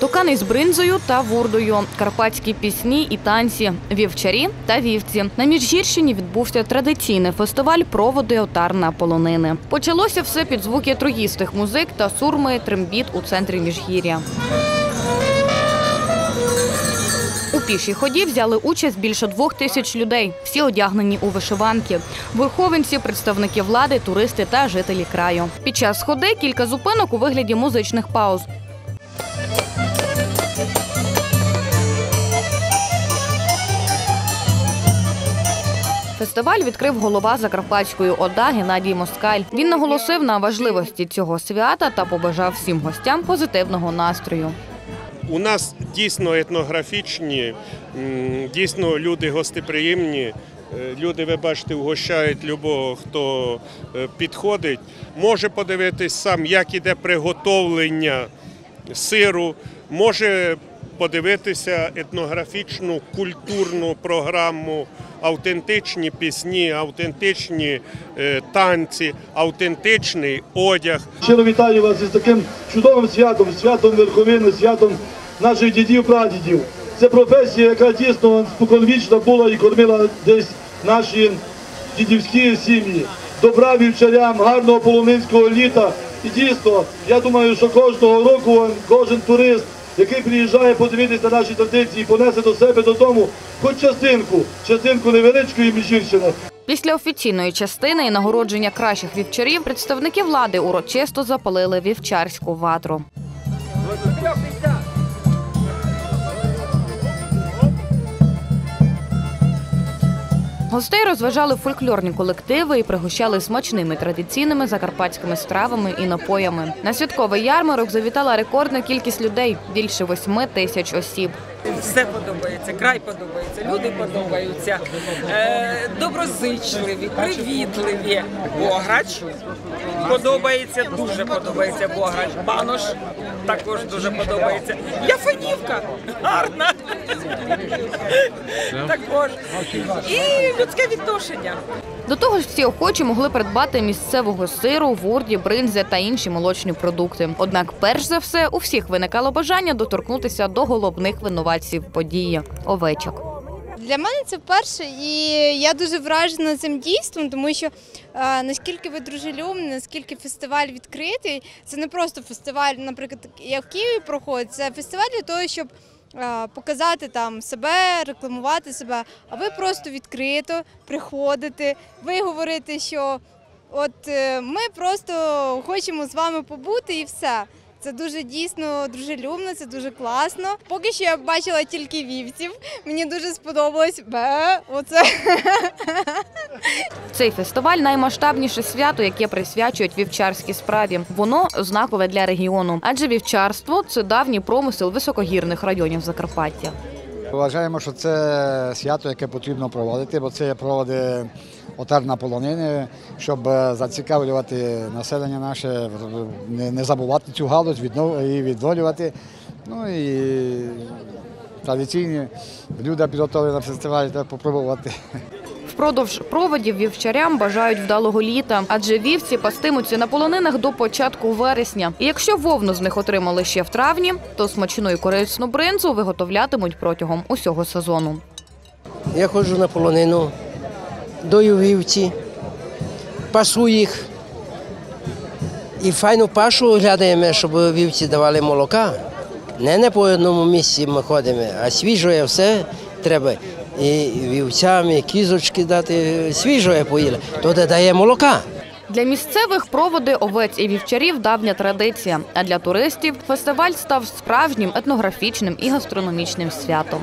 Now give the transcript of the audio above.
Токани з бринзою та вурдою, карпатські пісні і танці, вівчарі та вівці. На Міжгірщині відбувся традиційний фестиваль проводи отарна полонини. Почалося все під звуки троїстих музик та сурми трембіт у центрі Міжгір'я. У пішій ході взяли участь більше двох тисяч людей. Всі одягнені у вишиванки. Верховенці, представники влади, туристи та жителі краю. Під час ходи кілька зупинок у вигляді музичних пауз. Фестиваль відкрив голова Закарпатської ОДА Геннадій Москаль. Він наголосив на важливості цього свята та побажав всім гостям позитивного настрою. У нас дійсно етнографічні, дійсно люди гостеприємні. Е, Люди, ви бачите, угощають любого, хто е, підходить. Може подивитись сам, як іде приготовлення сиру, може подивитися етнографічну культурну програму, автентичні пісні, автентичні е, танці, автентичний одяг. Щиро вітаю вас із таким чудовим святом, святом верховини, святом наших дідів, прадідів. Це професія, яка дійсно споконвічно була і кормила десь наші дідівські сім'ї. Добра вівчарям, гарного полонинського літа. І дійсно, я думаю, що кожного року кожен турист, який приїжджає подивитися на наші традиції, понесе до себе додому хоч частинку, частинку невеличкої міжгірщини. Після офіційної частини і нагородження кращих вівчарів представники влади урочисто запалили вівчарську ватру. Гостей розважали фольклорні колективи і пригощали смачними традиційними закарпатськими стравами і напоями. На святковий ярмарок завітала рекордна кількість людей більше восьми тисяч осіб. Все подобається, край подобається, люди подобаються, е, доброзичливі, привітливі. Бограч подобається, дуже подобається Бограч. Банош також дуже подобається. Яфанівка гарна. Також. І людське відношення. До того ж, всі охочі могли придбати місцевого сиру, вурді, бринзи та інші молочні продукти. Однак, перш за все, у всіх виникало бажання доторкнутися до головних винуватців події овечок. Для мене це вперше, і я дуже вражена цим дійством, тому що е, наскільки ви дружелюбні, наскільки фестиваль відкритий, це не просто фестиваль, наприклад, як в Києві проходить, це фестиваль для того, щоб показати там себе, рекламувати себе. А ви просто відкрито приходите, ви говорите, що от е, ми просто хочемо з вами побути і все. Це дуже дійсно дружелюбно, це дуже класно. Поки що я бачила тільки вівців. Мені дуже сподобалось. Бе, оце. Цей фестиваль наймасштабніше свято, яке присвячують вівчарській справі. Воно знакове для регіону, адже вівчарство це давній промисел високогірних районів Закарпаття. Вважаємо, що це свято, яке потрібно проводити, бо це проводи отерна полонини, щоб е, зацікавлювати населення наше, не, забувати цю галузь, віднов- і відновлювати. Ну і традиційні люди підготовлені на фестивалі, треба попробувати. Впродовж проводів вівчарям бажають вдалого літа, адже вівці пастимуться на полонинах до початку вересня. І якщо вовну з них отримали ще в травні, то смачну і корисну бринзу виготовлятимуть протягом усього сезону. Я ходжу на полонину, дою вівці, пасу їх. І файну пашу оглядаємо, щоб вівці давали молока. Не, не по одному місці ми ходимо, а свіжоє все треба. І вівцям, і кізочки дати, свіжої поїли, то де дає молока. Для місцевих проводи овець і вівчарів давня традиція. А для туристів фестиваль став справжнім етнографічним і гастрономічним святом.